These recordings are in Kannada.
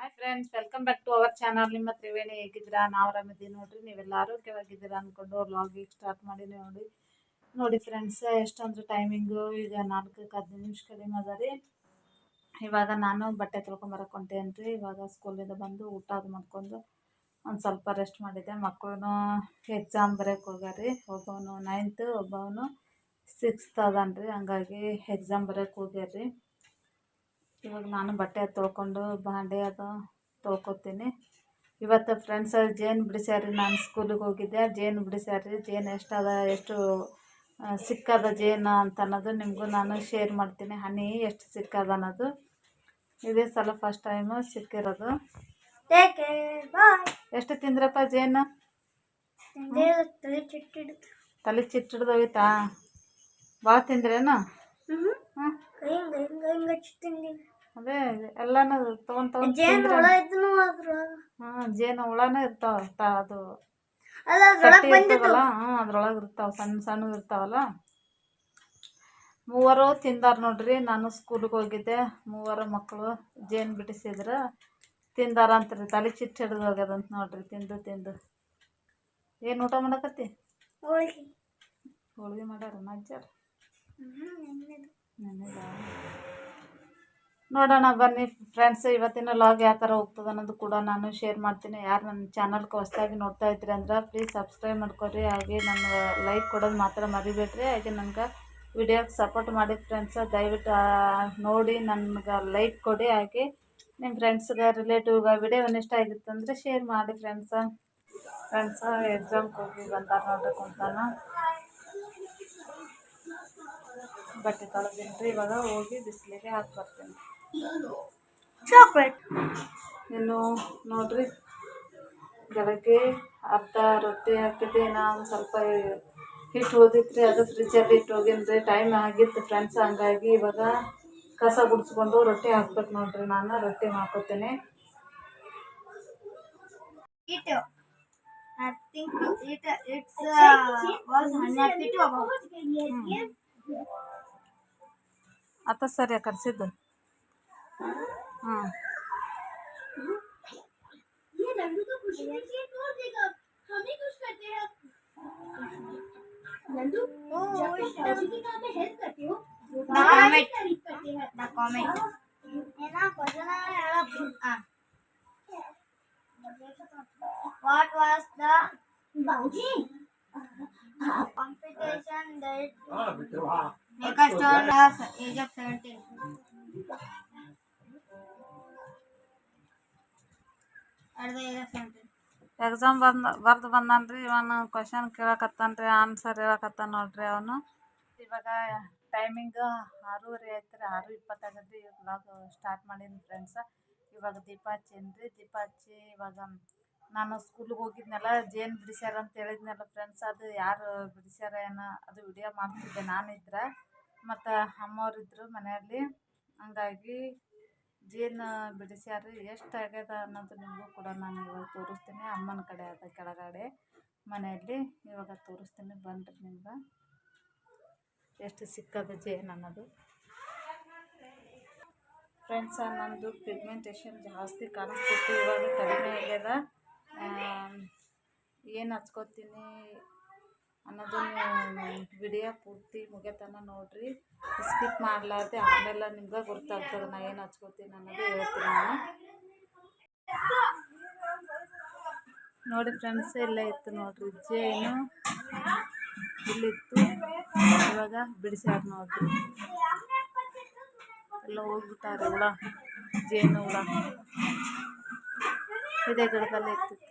Hi friends welcome back to our channel ನಿಮ್ಮ ತ್ರಿವೇಣಿ ಹೇಗಿದ್ದೀರಾ? ನಾವು ಆರಾಮಿದ್ದೀವಿ ನೋಡ್ರಿ. ನೀವೆಲ್ಲ ಆರೋಗ್ಯವಾಗಿದ್ದೀರಾ ಅಂದ್ಕೊಂಡು ವ್ಲಾಗಿಗೆ ಸ್ಟಾರ್ಟ್ ಮಾಡಿ ನೋಡಿ. ನೋಡಿ ಫ್ರೆಂಡ್ಸ್ ಎಷ್ಟಂದ್ರೆ ಟೈಮಿಂಗು ಈಗ ನಾಲ್ಕಕ್ಕೆ ಹದಿನೈದು ನಿಮಿಷ ಕಡಿಮೆ ಅದ ರೀ. ಇವಾಗ ನಾನು ಬಟ್ಟೆ ತೊಳ್ಕೊಂಬರಕ್ಕೆ ಹೊಂಟೇನಿ ರೀ ಇವಾಗ ಸ್ಕೂಲಿಂದ ಬಂದು ಊಟ ಅದು ಮಾಡ್ಕೊಂಡು ಒಂದು ಸ್ವಲ್ಪ ರೆಸ್ಟ್ ಮಾಡಿದ್ದೆ ಮಕ್ಕಳು ಎಕ್ಸಾಮ್ ಬರೆಯೋಕೆ ಹೋಗ್ಯಾರಿ ಒಬ್ಬವನು ನೈನ್ತು ಒಬ್ಬವನು ಸಿಕ್ಸ್ತ್ ಅದಾನ ರೀ ಹಂಗಾಗಿ ಎಕ್ಸಾಮ್ ಬರೆಯೋಕೆ ಹೋಗ್ಯಾರಿ ಇವಾಗ ನಾನು ಬಟ್ಟೆ ತೊಳ್ಕೊಂಡು ಬಾಂಡೆ ಅದು ತೊಳ್ಕೊತೀನಿ. ಇವತ್ತು ಫ್ರೆಂಡ್ಸ್ ಜೇನು ಬಿಡಿಸ್ಯಾರಿ ನಾನು ಸ್ಕೂಲಿಗೆ ಹೋಗಿದ್ದೆ. ಜೇನು ಬಿಡಿಸ್ಯಾರಿ ಜೇನು ಎಷ್ಟು ಅದ ಎಷ್ಟು ಸಿಕ್ಕದ ಜೇನು ಅಂತ ಅನ್ನೋದು ನಿಮಗೂ ನಾನು ಶೇರ್ ಮಾಡ್ತೀನಿ. ಹನಿ ಎಷ್ಟು ಸಿಕ್ಕದ ಅನ್ನೋದು. ಇದೇ ಸಲ ಫಸ್ಟ್ ಟೈಮು ಸಿಕ್ಕಿರೋದು. ಎಷ್ಟು ತಿಂದ್ರಪ್ಪ ಜೇನು? ತಲೆ ಚಿಟ್ಟಿಡು ತಲೆ ಚಿಟ್ಟಿಡ್ದು ಹೋಗಿತ್ತಾ ಭಾಳ ತಿಂದ್ರೇನು? ಹ್ಞೂ ಹಾಂ ಹಿಂಗ ಹಿಂಗ ಹಿಂಗ ಚಿಟ್ಟಿಂದಿ ಅದೇ ಎಲ್ಲನೂ ತೊಗೊಂಡು ತೊಗೊಂಡು ಜೇನು ಹುಳ ಇದ್ನು ಅದ್ರೊಳಗ ಹಾಂ ಜೇನು ಹುಳನೂ ಇರ್ತಾವ ತ- ಅದು ಅಲ್ಲ ಅದ್ರೊಳಗ ಕಟ್ಟಿ ಇರ್ತಾವಲ್ಲ ಅದ್ರೊಳಗೆ ಇರ್ತಾವ ಸಣ್ಣ ಸಣ್ಣ ಇರ್ತಾವಲ್ಲ. ಮೂವರು ತಿಂದಾರ ನೋಡ್ರಿ ನಾನು ಸ್ಕೂಲ್ಗೆ ಹೋಗಿದ್ದೆ ಮೂವರು ಮಕ್ಕಳು ಜೇನು ಬಿಡಿಸಿದ್ರ ತಿಂದಾರ ಅಂತ್ರಿ ತಲೆ ಚಿಟ್ಟು ಹಿಡಿದು ಹೋಗ್ಯದಂತ ನೋಡ್ರಿ ತಿಂದು ತಿಂದು. ಏನು ಊಟ ಮಾಡಕತ್ತಿ? ಹೋಳಿಗೆ. ಹೋಳ್ಗೆ ಮಾಡ್ಯಾರ ಅಜ್ಜಾರ ನೋಡೋಣ ಬನ್ನಿ ಫ್ರೆಂಡ್ಸ್ ಇವತ್ತಿನ ಲಾಗ್ ಯಾವ ಥರ ಹೋಗ್ತದೆ ಅನ್ನೋದು ಕೂಡ ನಾನು ಶೇರ್ ಮಾಡ್ತೀನಿ. ಯಾರು ನನ್ನ ಚಾನಲ್ಗೆ ಹೊಸದಾಗಿ ನೋಡ್ತಾ ಇದ್ರಿ ಅಂದ್ರೆ ಪ್ಲೀಸ್ ಸಬ್ಸ್ಕ್ರೈಬ್ ಮಾಡ್ಕೊರಿ ಹಾಗೆ ನನ್ನ ಲೈಕ್ ಕೊಡೋದು ಮಾತ್ರ ಮರಿಬೇಡ್ರಿ. ಹಾಗೆ ನನಗೆ ವಿಡಿಯೋಗೆ ಸಪೋರ್ಟ್ ಮಾಡಿ ಫ್ರೆಂಡ್ಸ್ ದಯವಿಟ್ಟು ನೋಡಿ ನನಗೆ ಲೈಕ್ ಕೊಡಿ. ಹಾಗೆ ನಿಮ್ಮ ಫ್ರೆಂಡ್ಸ್ಗೆ ರಿಲೇಟಿವ್ಗೆ ವಿಡಿಯೋವನ್ನು ಇಷ್ಟ ಆಗಿತ್ತು ಅಂದರೆ ಶೇರ್ ಮಾಡಿ ಫ್ರೆಂಡ್ಸ ಫ್ರೆಂಡ್ಸ ಎಕ್ಸಾಮ್ಗೆ ಹೋಗಿ ಬಂದಾರ ನೋಡ್ರಿ ಕುಂತಾನ. ಬಟ್ಟೆ ತೊಳೆದಿನಿ ರೀ ಇವಾಗ ಹೋಗಿ ಬಿಸಿಲಿಗೆ ಹಾಕಿ ಬರ್ತೀನಿ. ಚಾಕ್ಲೇಟ್ ಇನ್ನು ನೋಡ್ರಿ ಬೆಳಗ್ಗೆ ಅರ್ಧ ರೊಟ್ಟಿ ಹಾಕಿದ್ದೆ ನಾನು ಸ್ವಲ್ಪ ಹಿಟ್ಟು ಓದಿತ್ರಿ ಅದು ಫ್ರಿಜ್ಜಲ್ಲಿ ಇಟ್ಟು ಹೋಗಿನಿ ರೀ ಟೈಮ್ ಆಗಿತ್ತು ಫ್ರೆಂಡ್ಸ್ ಹಂಗಾಗಿ ಇವಾಗ ಕಸ ಗುಡಿಸ್ಕೊಂಡು ರೊಟ್ಟಿ ಹಾಕ್ಬೇಕು ನೋಡ್ರಿ ನಾನು ರೊಟ್ಟಿ ಮಾಡ್ಕೊತೀನಿ. It, ಅತ್ತ ಸರಿ ಕರ್ಸಿದ್ದು ಹಾಂ ये नंदू को खुशी मिलती है तोड़ देगा हम ही कुछ करते हैं नंदू जब तुम फौजी के काम में हेल्प करते हो वो बाबा की तारीफ करते हैं द कमेंट है ना क्वेश्चन है what was the बाबूजी competition that make us turn us age of 17 at the age of 17 exam ಬಂದ ಬರ್ದು ಬಂದಾನ ರೀ ಇವನು ಕ್ವಶನ್ ಕೇಳಕತ್ತಾನ ರೀ ಆನ್ಸರ್ ಹೇಳಕತ್ತಾನ ನೋಡ್ರಿ ಅವನು. ಇವಾಗ ಟೈಮಿಂಗ್ ಆರೂವರೆ ಆಯ್ತು ರೀ ಆರು ಇಪ್ಪತ್ತಾಗದ್ರಿ ಇವಾಗ ಸ್ಟಾರ್ಟ್ ಮಾಡೀನಿ ಫ್ರೆಂಡ್ಸ ಇವಾಗ ದೀಪ ಹಚ್ಚೀನಿ ರೀ ದೀಪ ಹಚ್ಚಿ ಇವಾಗ ನಾನು ಸ್ಕೂಲಿಗೆ ಹೋಗಿದ್ನಲ್ಲ ಜೇನು ಬಿಡಿಸ್ಯಾರ ಅಂತ ಹೇಳಿದ್ನಲ್ಲ ಫ್ರೆಂಡ್ಸ್ ಅದು ಯಾರು ಬಿಡಿಸ್ಯಾರ ಏನೋ ಅದು ವಿಡಿಯೋ ಮಾಡ್ತಿದ್ದೆ ನಾನಿದ್ರೆ. ಮತ್ತು ಅಮ್ಮವ್ರಿದ್ರು ಮನೆಯಲ್ಲಿ. ಹಂಗಾಗಿ ಜೇನು ಬಿಡಿಸ್ಯಾರ ಎಷ್ಟು ಆಗ್ಯದ ಅನ್ನೋದು ನಿಮಗೂ ಕೂಡ ನಾನು ಇವಾಗ ತೋರಿಸ್ತೀನಿ. ಅಮ್ಮನ ಕಡೆ ಅದ ಕೆಳಗಡೆ ಮನೆಯಲ್ಲಿ. ಇವಾಗ ತೋರಿಸ್ತೀನಿ, ಬನ್ರಿ ನಿಮ್ಗೆ. ಎಷ್ಟು ಸಿಕ್ಕದ ಜೇನು ಅನ್ನೋದು. ಫ್ರೆಂಡ್ಸ ನಂದು ಪಿಗ್ಮೆಂಟೇಷನ್ ಜಾಸ್ತಿ ಕಾಣಿಸ್ತಿತ್ತು. ಇವಾಗ ಕಡಿಮೆ ಆಗ್ಯದ. ಏನು ಹಚ್ಕೋತೀನಿ? ಅನ್ನೋದನ್ನು ವಿಡಿಯೋ ಪೂರ್ತಿ ಮುಗಿಯತನ ನೋಡಿರಿ. ಸ್ಕಿಪ್ ಮಾಡಲಾರ್ದೆ ಆಮೇಲೆ ನಿಮ್ಗೆ ಗೊತ್ತಾಗ್ತದೆ ನಾ ಏನು ಹಚ್ಕೋತೀನಿ ಅನ್ನೋದು ಹೇಳ್ತೀನಿ ನಾನು. ನೋಡಿ ಫ್ರೆಂಡ್ಸ್ ಇಲ್ಲೇ ಇತ್ತು ನೋಡ್ರಿ ಜೇನು ಇಲ್ಲಿತ್ತು. ಇವಾಗ ಬಿಡಿಸ್ಯಾರ ನೋಡ್ರಿ. ಎಲ್ಲ ಹೋಗ್ಬಿಟ್ಟಾರೆ ಹುಳ ಜೇನು ಹುಳ? ಇದೇ ಗಿಡದಲ್ಲಿ ಇರ್ತಿತ್ತು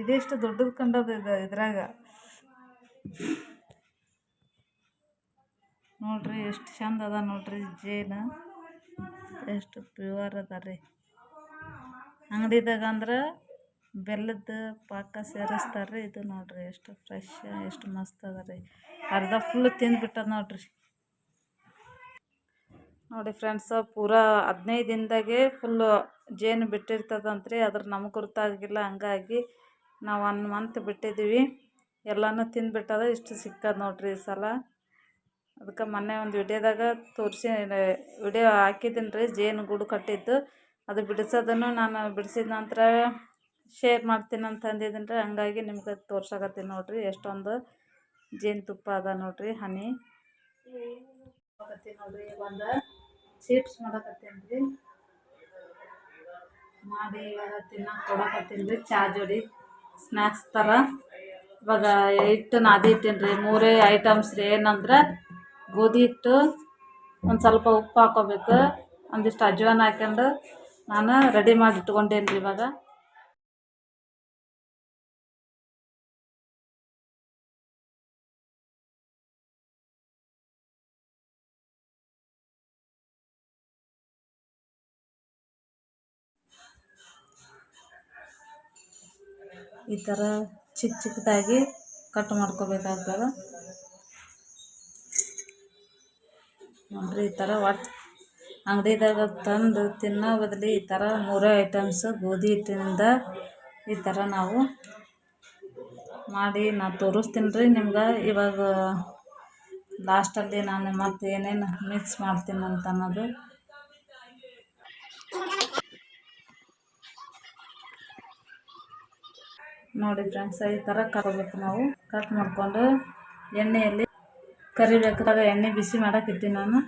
ಇದೆಷ್ಟು ದೊಡ್ಡದು ಕಂಡದ ಇದು ಇದ್ರಾಗ? ನೋಡ್ರಿ, ಎಷ್ಟು ಚಂದ ಅದ ನೋಡ್ರಿ ಜೇನ. ಎಷ್ಟು ಪ್ಯೂರ್ ಅದ ರೀ. ಅಂಗಡಿದಾಗ ಅಂದ್ರೆ ಬೆಲ್ಲದ ಪಾಕ ಸೇರಿಸ್ತಾರೆ ಇದು ನೋಡ್ರಿ, ಎಷ್ಟು ಫ್ರೆಶ್ ಎಷ್ಟು ಮಸ್ತ್ ಅದ ರೀ. ಅರ್ಧ ಫುಲ್ ತಿಂದ್ಬಿಟ್ಟದ ನೋಡ್ರಿ. ನೋಡಿ ಫ್ರೆಂಡ್ಸ ಪೂರಾ ಹದಿನೈದು ದಿನದಾಗೆ ಫುಲ್ಲು ಜೇನು ಬಿಟ್ಟಿರ್ತದಂತ್ರಿ, ಅದ್ರ ನಮಗೆ ಗೊತ್ತಾಗಿಲ್ಲ ಹಂಗಾಗಿ ನಾವು ಒನ್ ಮಂತ್ ಬಿಟ್ಟಿದ್ದೀವಿ ಎಲ್ಲನೂ ತಿಂದುಬಿಟ್ಟದ, ಇಷ್ಟು ಸಿಕ್ಕದ ನೋಡ್ರಿ ಈ ಸಲ. ಅದಕ್ಕೆ ಮೊನ್ನೆ ಒಂದು ವಿಡಿಯೋದಾಗ ತೋರಿಸಿ ವಿಡಿಯೋ ಹಾಕಿದ್ದೀನಿ ರೀ ಜೇನು ಗೂಡು ಕಟ್ಟಿದ್ದು. ಅದು ಬಿಡಿಸೋದನ್ನು ನಾನು ಬಿಡಿಸಿದ ನಂತರ ಶೇರ್ ಮಾಡ್ತೀನಿ ಅಂತ ಅಂದಿದ್ದೀನಿ ರೀ ಹಂಗಾಗಿ ನಿಮ್ಗೆ ತೋರ್ಸಕತ್ತೀನಿ ನೋಡಿರಿ, ಎಷ್ಟೊಂದು ಜೇನುತುಪ್ಪ ಅದ ನೋಡಿರಿ, ಹನಿ. ನೋಡ್ರಿ ಒಂದು ಚಿಪ್ಸ್ ಮಾಡಕತ್ತೀನಿ ರೀ ಮಾಡಿ ತಿನ್ನಕ್ಕೆ ಕೊಡಕತ್ತೀನಿ ರೀ ಚಾ ಜೋಡಿ. ಸ್ನ್ಯಾಕ್ಸ್ ಥರ ಇವಾಗ ಹಿಟ್ಟು ನಾದಿ ಇಟ್ಟೀನಿ ರೀ, ಮೂರೇ ಐಟಮ್ಸ್ ರೀ. ಏನಂದ್ರೆ ಗೋಧಿ ಹಿಟ್ಟು, ಒಂದು ಸ್ವಲ್ಪ ಉಪ್ಪು ಹಾಕೋಬೇಕು. ಒಂದಿಷ್ಟು ಅಜ್ವಾನ ಹಾಕ್ಯಂಡು ನಾನು ರೆಡಿ ಮಾಡಿ ಇಟ್ಕೊಂಡೇನಿ ರೀ ಇವಾಗ. ಈ ಥರ ಚಿಕ್ಕ ಚಿಕ್ಕದಾಗಿ ಕಟ್ ಮಾಡ್ಕೋಬೇಕಾಗ್ತದೆ. ನೋಡ್ರಿ ಈ ಥರ ಒಟ್ಟು ಅಂಗಡಿದಾಗ ತಂದು ತಿನ್ನೋ ಬದಲು ಈ ಥರ ಮೂರೇ ಐಟಮ್ಸ್ ಗೋಧಿ ಹಿಟ್ಟಿನಿಂದ ಈ ಥರ ನಾವು ಮಾಡಿ ನಾ ತೋರಿಸ್ತೀನಿ ರೀ ನಿಮ್ಗೆ. ಇವಾಗ ಲಾಸ್ಟಲ್ಲಿ ನಾನು ಮತ್ತೆ ಏನೇನು ಮಿಕ್ಸ್ ಮಾಡ್ತೀನಿ ಅಂತ ಅನ್ನೋದು. ನೋಡಿ ಫ್ರೆಂಡ್ಸ್ ಈ ಥರ ಕರಬೇಕು ನಾವು. ಕಟ್ ಮಾಡಿಕೊಂಡು ಎಣ್ಣೆಯಲ್ಲಿ ಕರಿಬೇಕಾದಾಗ ಎಣ್ಣೆ ಬಿಸಿ ಇಟ್ಟಿನಿ ನಾನು.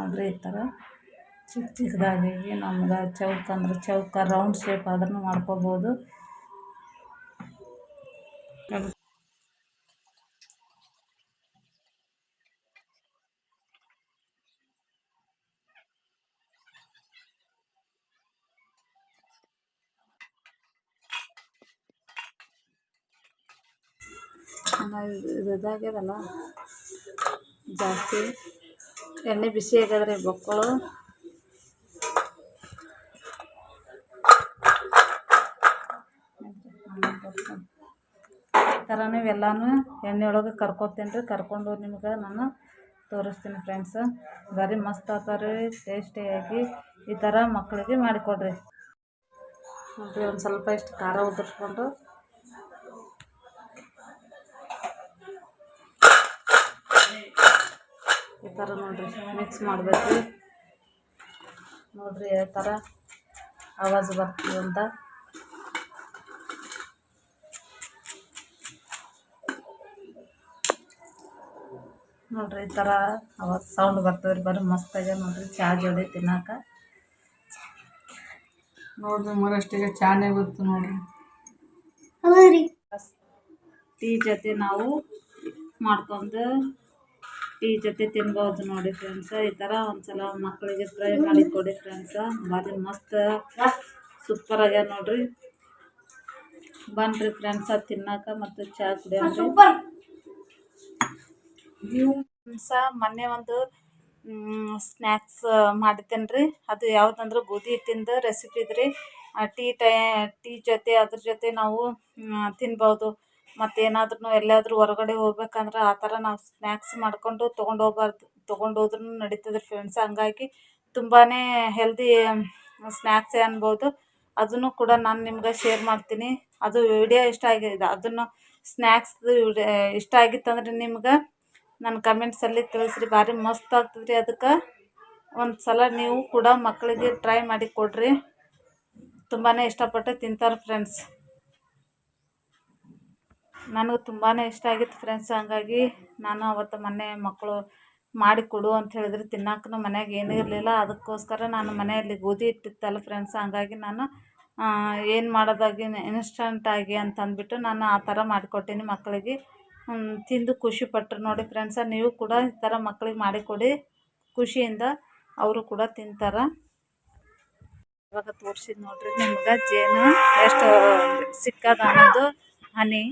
ಆದರೆ ಈ ಥರ ಚಿಕ್ಕ ಚಿಕ್ಕದಾಗಿ ನಮ್ಗೆ ಚೌಕ ಅಂದ್ರೆ ಚೌಕ ರೌಂಡ್ ಶೇಪ್ ಆದ್ರೂ ಮಾಡ್ಕೋಬೋದು. ಇದು ಇದಾಗ್ಯದಲ್ಲ? ಜಾಸ್ತಿ. ಎಣ್ಣೆ ಬಿಸಿ ಆಗ್ಯದ್ರಿ ಬೊಕ್ಕಳು. ಈ ಥರ ನೀವೆಲ್ಲನೂ ಎಣ್ಣೆ ಒಳಗೆ ಕರ್ಕೊತೀನಿ ರೀ ಕರ್ಕೊಂಡು ನಿಮ್ಗೆ ನಾನು ತೋರಿಸ್ತೀನಿ ಫ್ರೆಂಡ್ಸ್ ಬರೀ ಮಸ್ತ್ ಆಗ್ತಾರೆ ಟೇಸ್ಟಿಯಾಗಿ ಈ ಥರ ಮಕ್ಕಳಿಗೆ ಮಾಡಿಕೊಡ್ರಿ. ನೋಡಿರಿ ಒಂದು ಸ್ವಲ್ಪ ಇಷ್ಟು ಖಾರ ಉದುರಿಸ್ಕೊಂಡು ಈ ಥರ ನೋಡಿರಿ ಮಿಕ್ಸ್ ಮಾಡಬೇಕು. ನೋಡಿರಿ ಯಾವ ಥರ ಆವಾಜ್ ಬರ್ತೀವಿ ಅಂತ. ನೋಡಿರಿ ಈ ಥರ ಆವಾಜ್ ಸೌಂಡ್ ಬರ್ತವೆ ರೀ ಬರೀ ಮಸ್ತಾಗ ನೋಡಿರಿ ಚಾ ಜೋಡಿ ತಿನ್ನಾಕ. ನೋಡ್ರಿ ಮರಷ್ಟಿಗೆ ಚಾನೇ ಬಂತು ನೋಡಿರಿ. ಟೀ ಜೊತೆ ನಾವು ಮಾಡ್ಕೊಂಡು ಟೀ ಜೊತೆ ತಿನ್ಬೋದು ನೋಡಿ ಫ್ರೆಂಡ್ಸ ಈ ಥರ ಒಂದ್ಸಲ ಮಕ್ಕಳಿಗೆ ಟ್ರೈ ಮಾಡಿ ಕೊಡಿ ಫ್ರೆಂಡ್ಸ ಭಾರಿ ಮಸ್ತ್ ಸೂಪರ್ ಆಗ್ಯಾದ ನೋಡ್ರಿ. ಬನ್ರಿ ಫ್ರೆಂಡ್ಸ ತಿನ್ನಾಕ ಮತ್ತು ಚಹಾ ಕುಡಿಯ ಫ್ರೆಂಡ್ಸ ಮೊನ್ನೆ ಒಂದು ಸ್ನ್ಯಾಕ್ಸ್ ಮಾಡಿದ್ದೇನೆ ರೀ ಅದು ಯಾವುದಂದ್ರೆ ಗೋಧಿ ಹಿಟ್ಟಿಂದ ರೆಸಿಪಿ ಇದ್ರಿ. ಟೀ ಟೈ, ಟೀ ಜೊತೆ, ಅದ್ರ ಜೊತೆ ನಾವು ತಿನ್ಬೋದು. ಮತ್ತೇನಾದ್ರೂ ಎಲ್ಲಾದರೂ ಹೊರಗಡೆ ಹೋಗ್ಬೇಕಂದ್ರೆ ಆ ಥರ ನಾವು ಸ್ನ್ಯಾಕ್ಸ್ ಮಾಡ್ಕೊಂಡು ತೊಗೊಂಡು ಹೋಗ್ಬಾರ್ದು. ತೊಗೊಂಡು ಹೋದ್ರೂ ನಡೀತದೆ ಫ್ರೆಂಡ್ಸ್ ಹಂಗಾಗಿ ತುಂಬಾ ಹೆಲ್ದಿ ಸ್ನ್ಯಾಕ್ಸೇ ಅನ್ಬೋದು. ಅದನ್ನು ಕೂಡ ನಾನು ನಿಮ್ಗೆ ಶೇರ್ ಮಾಡ್ತೀನಿ. ಅದು ವಿಡಿಯೋ ಇಷ್ಟ ಆಗಿದೆ. ಅದನ್ನು ಸ್ನ್ಯಾಕ್ಸ್ ಇಷ್ಟ ಆಗಿತ್ತಂದ್ರೆ ನಿಮ್ಗೆ ನನ್ನ ಕಮೆಂಟ್ಸಲ್ಲಿ ತಿಳಿಸ್ರಿ. ಭಾರಿ ಮಸ್ತ್ ಆಗ್ತದೆ ರೀ ಅದಕ್ಕೆ. ಒಂದು ಸಲ ನೀವು ಕೂಡ ಮಕ್ಕಳಿಗೆ ಟ್ರೈ ಮಾಡಿ ಕೊಡ್ರಿ. ತುಂಬಾ ಇಷ್ಟಪಟ್ಟು ತಿಂತಾರೆ ಫ್ರೆಂಡ್ಸ್ ನನಗೆ ತುಂಬಾ ಇಷ್ಟ ಆಗಿತ್ತು ಫ್ರೆಂಡ್ಸ್ ಹಂಗಾಗಿ ನಾನು ಅವತ್ತು ಮೊನ್ನೆ ಮಕ್ಕಳು ಮಾಡಿ ಕೊಡು ಅಂತ ಹೇಳಿದ್ರೆ ತಿನ್ನಕ್ಕೂ ಮನ್ಯಾಗ ಏನೂ ಇರಲಿಲ್ಲ. ಅದಕ್ಕೋಸ್ಕರ ನಾನು ಮನೆಯಲ್ಲಿ ಗೋಧಿ ಇಟ್ಟಿತ್ತಲ್ಲ ಫ್ರೆಂಡ್ಸ್ ಹಂಗಾಗಿ ನಾನು ಏನು ಮಾಡೋದಾಗಿ ಇನ್ಸ್ಟಂಟಾಗಿ ಅಂತ ಅಂದ್ಬಿಟ್ಟು ನಾನು ಆ ಥರ ಮಾಡಿಕೊಟ್ಟೀನಿ ಮಕ್ಕಳಿಗೆ. ತಿಂದು ಖುಷಿ ಪಟ್ಟರು ನೋಡಿ ಫ್ರೆಂಡ್ಸ ನೀವು ಕೂಡ ಈ ಥರ ಮಕ್ಕಳಿಗೆ ಮಾಡಿಕೊಡಿ ಖುಷಿಯಿಂದ ಅವರು ಕೂಡ ತಿಂತಾರೆ. ಇವಾಗ ತೋರಿಸಿದ್ ನೋಡ್ರಿ, ನಿಮ್ಗೆ ಜೇನು ಎಷ್ಟು ಸಿಕ್ಕದ ಅನ್ನೋದು ಹನಿ.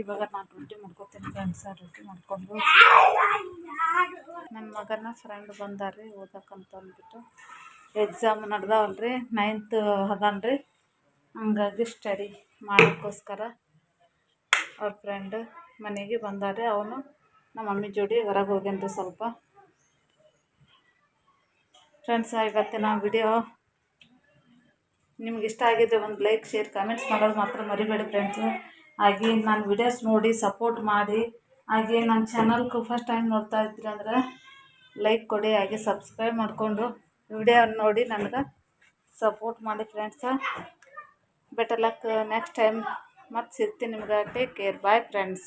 ಇವಾಗ ನಾನು ರೊಟ್ಟಿ ಮಾಡ್ಕೊತೀನಿ ಫ್ರೆಂಡ್ಸ್ ರೊಟ್ಟಿ ಮಾಡ್ಕೊಂಡು. ನನ್ನ ಮಗನ ಫ್ರೆಂಡ್ ಬಂದಾರ್ರಿ, ಓದಕ್ಕಂತ ಅಂದ್ಬಿಟ್ಟು. ಎಕ್ಸಾಮ್ ನಡ್ದಾವಲ್ರಿ ನೈನ್ತ್ ಅದಾನ್ರಿ. ಹಂಗಾಗಿ ಸ್ಟಡಿ ಮಾಡೋಕ್ಕೋಸ್ಕರ ಅವ್ರ ಫ್ರೆಂಡ್ ಮನೆಗೆ ಬಂದಾರೆ ಅವನು ನಮ್ಮ ಮಮ್ಮಿ ಜೋಡಿ ಹೊರಗೆ ಹೋಗ್ಯಾನ್ರಿ ಸ್ವಲ್ಪ. ಫ್ರೆಂಡ್ಸ್ ಇವತ್ತಿನ ವಿಡಿಯೋ ನಿಮ್ಗೆ ಇಷ್ಟ ಆಗಿದ್ದರೆ ಒಂದು ಲೈಕ್ ಶೇರ್ ಕಮೆಂಟ್ಸ್ ಮಾಡೋದು ಮಾತ್ರ ಮರಿಬೇಡಿ ಫ್ರೆಂಡ್ಸು ಹಾಗೆ ನನ್ನ ವಿಡಿಯೋಸ್ ನೋಡಿ ಸಪೋರ್ಟ್ ಮಾಡಿ. ಹಾಗೆ ನನ್ನ ಚಾನಲ್ಗೂ ಫಸ್ಟ್ ಟೈಮ್ ನೋಡ್ತಾ ಇದ್ದೀರ ಅಂದ್ರೆ ಲೈಕ್ ಕೊಡಿ, ಹಾಗೆ ಸಬ್ಸ್ಕ್ರೈಬ್ ಮಾಡಿಕೊಂಡು ವಿಡಿಯೋ ನೋಡಿ ನನಗೆ ಸಪೋರ್ಟ್ ಮಾಡಿ friends better luck next time ಮತ್ತೆ ಸಿಗ್ತೀನಿ ನಿಮ್ಗೆ. Take care bye friends